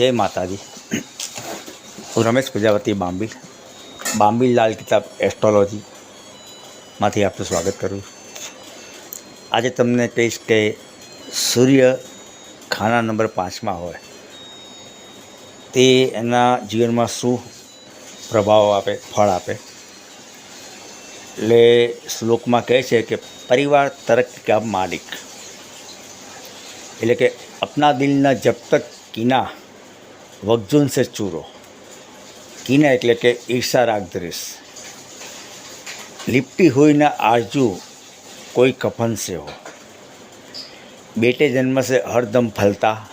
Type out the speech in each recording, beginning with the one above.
જય માતાજી. હું રમેશ પ્રજાપતિ બાંબીલ. બાંબીલ લાલ કિતાબ એસ્ટ્રોલોજીમાંથી આપનું સ્વાગત કરું આજે તમને કહીશ કે સૂર્ય ખાના નંબર પાંચમાં હોય. તે એના જીવનમાં શું પ્રભાવ આપે, ફળ આપે? એટલે શ્લોકમાં કહે છે કે પરિવાર તરક કા માલિક? એટલે કે અપના દિલના જબ તક કિના વગજુન સે ચૂરો. કિના એટલે કે ઈર્ષા રાગદ્રેશ લિપટી હોઈના આરજુ કોઈ કફન સે હો. બેટે જન્મ સે હરદમ ફલતા,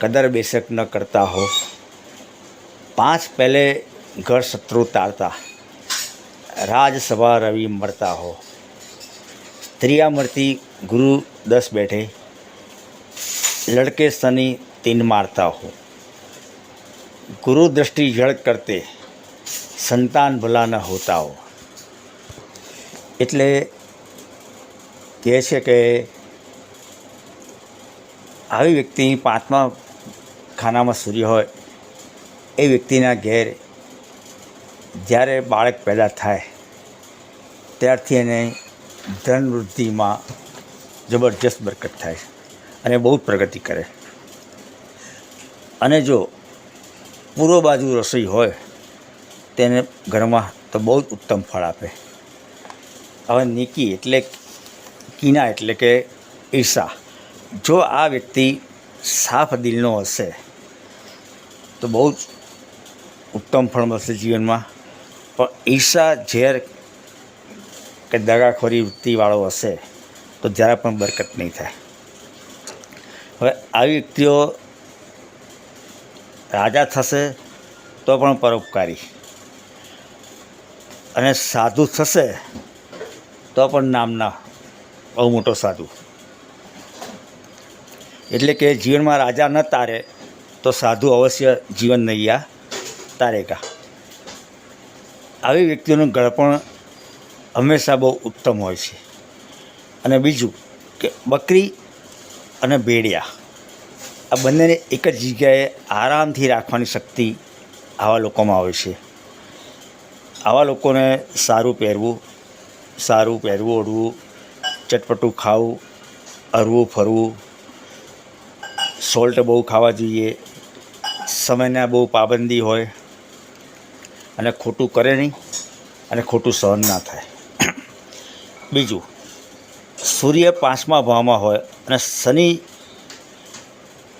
કદર બેસક ન કરતા હો. પાંચ પહેલે ઘર શત્રુ તારતા રાજસભા રવિ મરતા હો. સ્ત્રીયા મરતી ગુરુ દસ બેઠે, લડકે શનિ તીન મારતા હો. मारता हो गुरु दृष्टि जड़ करते संतान भला न होता हो એટલે કહે છે કે આવી વ્યક્તિ પાંચમા ખાનામાં સૂર્ય હોય એ વ્યક્તિના ઘેર જ્યારે બાળક પેદા થાય ત્યારથી એને ધન વૃદ્ધિમાં જબરજસ્ત બરકત થાય છે અને બહુ જ પ્રગતિ કરે અને જો પૂર્વ બાજુ રસોઈ હોય, તેને ઘરમાં તો બહુ જ ઉત્તમ ફળ આપે. હવે નીકી એટલે કીના એટલે કે ઈર્ષા જો આ વ્યક્તિ સાફ દિલનો હશે, તો બહુ જ ઉત્તમ ફળ મળશે જીવનમાં. પણ ઈર્ષા ઝેર કે દગાખોરી વૃત્તિવાળો હશે, તો જરા પણ બરકત નહીં થાય. હવે આવી વ્યક્તિઓ રાજા થશે તો પણ પરોપકારી. અને સાધુ થશે તો પણ નામના બહુ મોટો સાધુ. એટલે કે જીવનમાં રાજા ન તારે તો સાધુ અવશ્ય જીવન નૈયા તારેકા આવી વ્યક્તિઓનું ગળપણ હંમેશા બહુ ઉત્તમ હોય છે. અને બીજું કે બકરી અને ભેડિયા આ બંનેને એક જ જગ્યાએ આરામથી રાખવાની શક્તિ આવા લોકોમાં હોય છે. આવા લોકોને સારું પહેરવું સારું પહેરવું, ઓઢવું, ચટપટું ખાવું, હરવું, ફરવું, સોલ્ટ બહુ ખાવા જોઈએ, સમયના બહુ પાબંદી હોય અને ખોટું કરે નહીં અને ખોટું સહન ના થાય. બીજું, સૂર્ય પાંચમા ભાવમાં હોય અને શનિ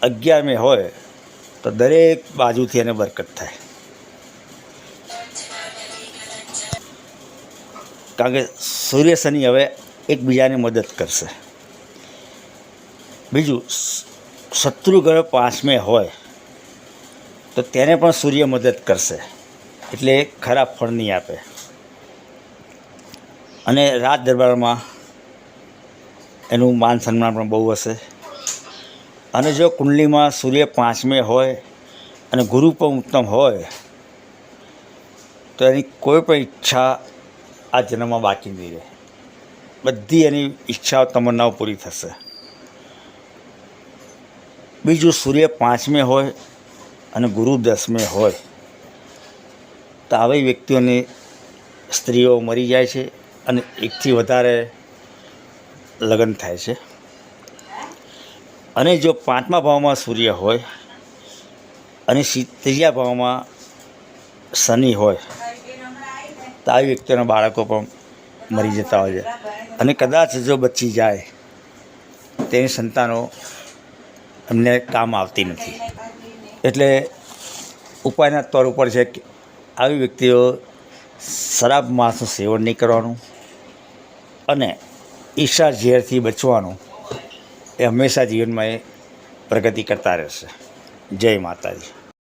અગિયારમે હોય, તો દરેક બાજુથી એને બરકત થાય. કારણ કે સૂર્ય શનિ હવે એકબીજાને મદદ કરશે. બીજું શત્રુગ્રહ પાંચમે હોય, તો તેને પણ સૂર્ય મદદ કરશે. એટલે ખરાબ ફળ નહીં આપે. અને રાજ દરબારમાં એનું માન સન્માન પણ બહુ હશે. અને જો કુંડલીમાં સૂર્ય પાંચમે હોય અને ગુરુ પણ ઉત્તમ હોય, તો એની કોઈ પણ ઈચ્છા આ જન્મમાં બાકી નહીં રહે. બધી એની ઈચ્છાઓ તમન્નાઓ પૂરી થશે. બીજું સૂર્ય પાંચમે હોય અને ગુરુ દસમે હોય, તો આવી વ્યક્તિઓની સ્ત્રીઓ મરી જાય છે અને એકથી વધારે લગ્ન થાય છે. અને જો પાંચમા ભાવમાં સૂર્ય હોય અને ત્રીજા ભાવમાં શનિ હોય, તો આવી વ્યક્તિઓના બાળકો પણ મરી જતા હોય છે. અને કદાચ જો બચી જાય, તેની સંતાનો એમને કામ આવતી નથી. એટલે ઉપાયના તોર ઉપર છે કે આવી વ્યક્તિઓ શરાબ માંસનું સેવન નહીં કરવાનું અને ઈર્ષા ઝેરથી બચવાનું એ હંમેશા જીવનમાં એ પ્રગતિ કરતા રહેશે. જય માતાજી.